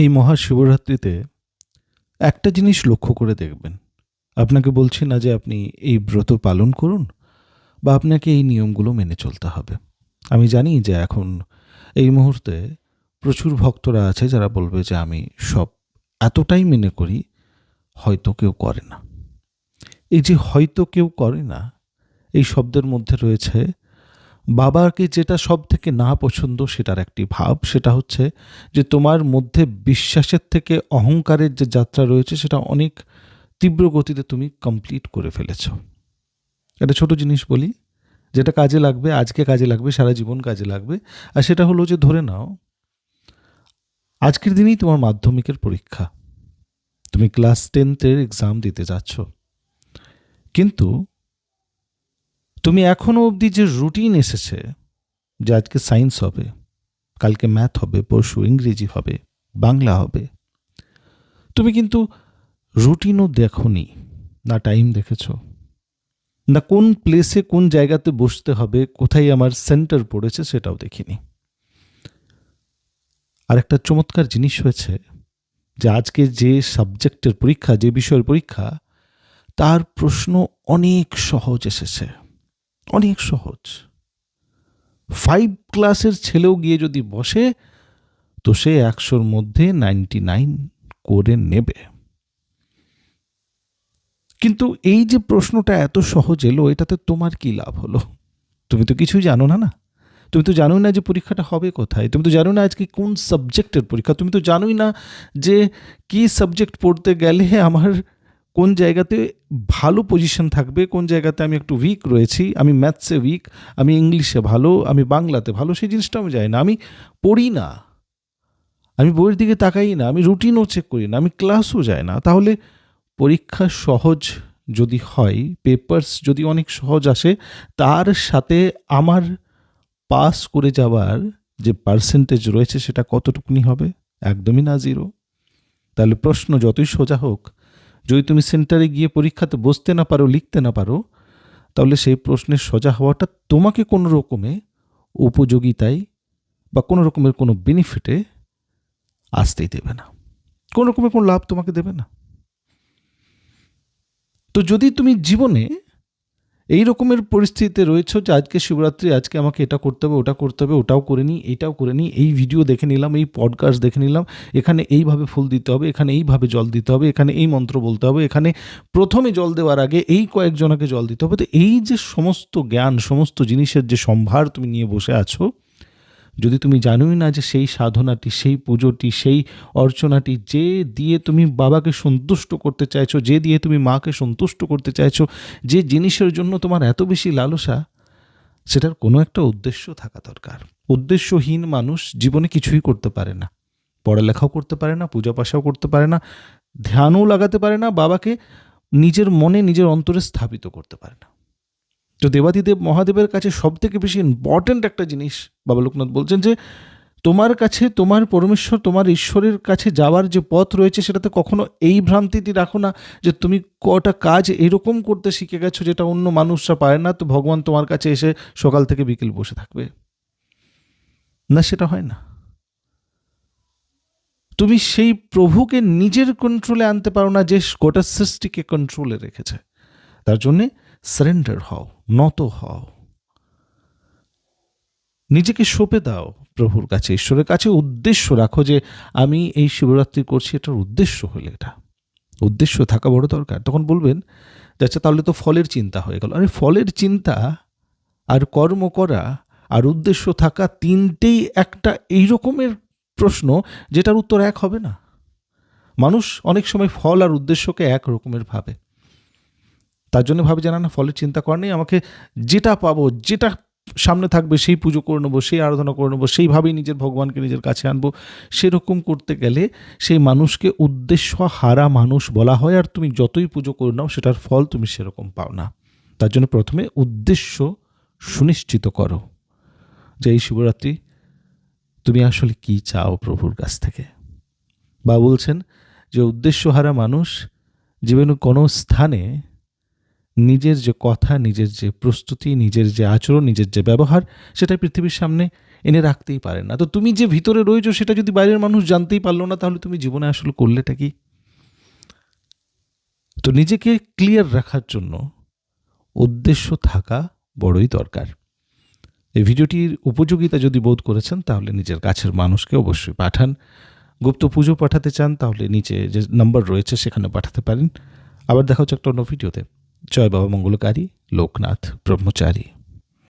এই মহাশিবরাত্রিতে একটা জিনিস লক্ষ্য করে দেখবেন। আপনাকে বলছি না যে আপনি এই ব্রত পালন করুন বা আপনাকে এই নিয়মগুলো মেনে চলতে হবে। আমি জানি যে এখন এই মুহূর্তে প্রচুর ভক্তরা আছে যারা বলবে যে আমি সব এতটাই মেনে করি, হয়তো কেউ করে না। এই যে হয়তো কেউ করে না, এই শব্দের মধ্যে রয়েছে বাবাকে যেটা সব থেকে না পছন্দ, সেটার একটি ভাব, সেটা হচ্ছে যে তোমার মধ্যে বিশ্বাসের থেকে অহংকারের যে যাত্রা রয়েছে, সেটা অনেক তীব্র গতিতে তুমি কমপ্লিট করে ফেলেছ। একটা ছোট জিনিস বলি, যেটা কাজে লাগবে, আজকে কাজে লাগবে, সারা জীবন কাজে লাগবে, আর সেটা হলো যে ধরে নাও, আজকের দিনেই তোমার মাধ্যমিকের পরীক্ষা। তুমি ক্লাস টেন্থের এক্সাম দিতে যাচ্ছ। কিন্তু তুমি এখনও অবধি যে রুটিন এসেছে, যে আজকে সায়েন্স হবে, কালকে ম্যাথ হবে, পরশু ইংরেজি হবে, বাংলা হবে, তুমি কিন্তু রুটিনও দেখনি, না টাইম দেখেছ, না কোন প্লেসে কোন জায়গাতে বসতে হবে, কোথায় আমার সেন্টার পড়েছে সেটাও দেখিনি। আর একটা চমৎকার জিনিস হয়েছে, যে আজকে যে সাবজেক্টের পরীক্ষা, যে বিষয়ের পরীক্ষা, তার প্রশ্ন অনেক সহজ এসেছে। অনেক সহজ। ফাইভ ক্লাসের ছেলেও গিয়ে যদি বসে, তো সে একশোর মধ্যে নাইনটি নাইন করে নেবে। কিন্তু এই যে প্রশ্নটা এত সহজ এলো, এটাতে তোমার কি লাভ হলো? তুমি তো কিছুই জানো না না? তুমি তো জানোই না যে পরীক্ষাটা হবে কোথায়। তুমি তো জানো না আজকে কোন সাবজেক্টের পরীক্ষা। তুমি তো জানোই না যে কি সাবজেক্ট পড়তে গেলে আমার কোন জায়গাতে ভালো পজিশন থাকবে, কোন জায়গাতে আমি একটু উইক রয়েছি, আমি ম্যাথসে উইক আমি ইংলিশে ভালো, আমি বাংলাতে ভালো, সেই জিনিসটা আমি যাই না, আমি পড়ি না। আমি বইয়ের দিকে তাকাই না, আমি রুটিনও চেক করি না, আমি ক্লাসও যাই না। তাহলে পরীক্ষা সহজ যদি হয় পেপার্স যদি অনেক সহজ আসে, তার সাথে আমার পাস করে যাওয়ার যে পার্সেন্টেজ রয়েছে, সেটা কতটুকুনি হবে? একদমই না জিরো তাহলে প্রশ্ন যতই সোজা হোক যদি তুমি সেন্টারে গিয়ে পরীক্ষাতে বসতে না পারো, লিখতে না পারো, তাহলে সেই প্রশ্নের সোজা হওয়াটা তোমাকে কোনো রকমে উপযোগিতায় বা কোনো রকমের কোনো বেনিফিটে আসতেই দেবে না। কোনো রকমের কোনো লাভ তোমাকে দেবে না। তো যদি তুমি জীবনে এই রকমের পরিস্থিতিতে রয়েছে যে আজকে শিবরাত্রি, আজকে আমাকে এটা করতে হবে, ওটা করতে হবে, ওটাও করে নিই, এটাও করে নিই, এই ভিডিও দেখে নিলাম, এই পডকাস্ট দেখে নিলাম, এখানে এইভাবে ফুল দিতে হবে, এখানে এইভাবে জল দিতে হবে, এখানে এই মন্ত্র বলতে হবে, এখানে প্রথমে জল দেওয়ার আগে এই কয়েকজনকে জল দিতে হবে। তো এই যে সমস্ত জ্ঞান, সমস্ত জিনিসের যে সম্ভার তুমি নিয়ে বসে আছো যদি তুমি জানোই না যে সেই সাধনাটি, সেই পুজোটি, সেই অর্চনাটি যে দিয়ে তুমি বাবাকে সন্তুষ্ট করতে চাইছো, যে দিয়ে তুমি মাকে সন্তুষ্ট করতে চাইছো, যে জিনিসের জন্য তোমার এত বেশি লালসা, সেটার কোনো একটা উদ্দেশ্য থাকা দরকার। উদ্দেশ্যহীন মানুষ জীবনে কিছুই করতে পারে না। পড়ালেখাও করতে পারে না পূজা পাশাও করতে পারে না, ধ্যানও লাগাতে পারে না, বাবাকে নিজের মনে, নিজের অন্তরে স্থাপিত করতে পারে না। তো দেবাদিদেব মহাদেবের কাছে সব থেকে বেশি ইম্পর্ট্যান্ট একটা জিনিস বাবা লোকনাথ বলছেন যে, তোমার কাছে, তোমার পরমেশ্বর, তোমার ঈশ্বরের কাছে যাওয়ার যে পথ রয়েছে সেটাতে কখনো এই ভ্রান্তিটি রাখো না যে তুমি কটা কাজ এরকম করতে শিখে গেছো যেটা অন্য মানুষরা পারে না, তো ভগবান তোমার কাছে এসে সকাল থেকে বিকেল বসে থাকবে। না, সেটা হয় না। তুমি সেই প্রভুকে নিজের কন্ট্রোলে আনতে পারো না যে গোটা সৃষ্টিকে কন্ট্রোলে রেখেছে। তার জন্যে সারেন্ডার হও, নত হও। নিজেকে সঁপে দাও প্রভুর কাছে, ঈশ্বরের কাছে উদ্দেশ্য রাখো যে আমি এই শিবরাত্রি করছি, এটার উদ্দেশ্য হলে এটা। উদ্দেশ্য থাকা বড় দরকার। তখন বলবেন আচ্ছা তাহলে তো ফলের চিন্তা হয়ে গেল। আরে, ফলের চিন্তা আর কর্ম করা আর উদ্দেশ্য থাকা তিনটেই একটা এই রকমের প্রশ্ন যেটার উত্তর এক হবে না। মানুষ অনেক সময় ফল আর উদ্দেশ্যকে এক রকমের ভাবে। তার জন্য ভাবে জানা না ফলের চিন্তা কর নেই, আমাকে যেটা পাবো, যেটা সামনে থাকবে, সেই পুজো করে নেব, সেই আরাধনা করে নেব সেইভাবেই নিজের ভগবানকে নিজের কাছে আনব। সেরকম করতে গেলে সেই মানুষকে উদ্দেশ্য হারা মানুষ বলা হয়, আর তুমি যতই পুজো করে নাও, সেটার ফল তুমি সেরকম পাও না। তার জন্য প্রথমে উদ্দেশ্য সুনিশ্চিত করো যে, এই শিবরাত্রি তুমি আসলে কি চাও প্রভুর কাছ থেকে? বা বলছেন যে, উদ্দেশ্য হারা মানুষ জীবনে কোনো স্থানে নিজের যে কথা, নিজের যে প্রস্তুতি, নিজের যে আচরণ, নিজের যে ব্যবহার, সেটা পৃথিবীর সামনে এনে রাখতেই পারে না। তো তুমি যে ভিতরে রয়েছো, সেটা যদি বাইরের মানুষ জানতেই পারল না, তাহলে তুমি জীবনে আসলে করলেটা কি? তো নিজেকে ক্লিয়ার রাখার জন্য উদ্দেশ্য থাকা বড়ই দরকার। এই ভিডিওটির উপযোগিতা যদি বোধ করেছেন, তাহলে নিজের কাছের মানুষকে অবশ্যই পাঠান। গুপ্ত পুজো পাঠাতে চান, তাহলে নিচে যে নাম্বার রয়েছে, সেখানে পাঠাতে পারেন। আবার দেখা হচ্ছে একটা অন্য ভিডিওতে। জয় বাবা মঙ্গলকারী লোকনাথ ব্রহ্মচারী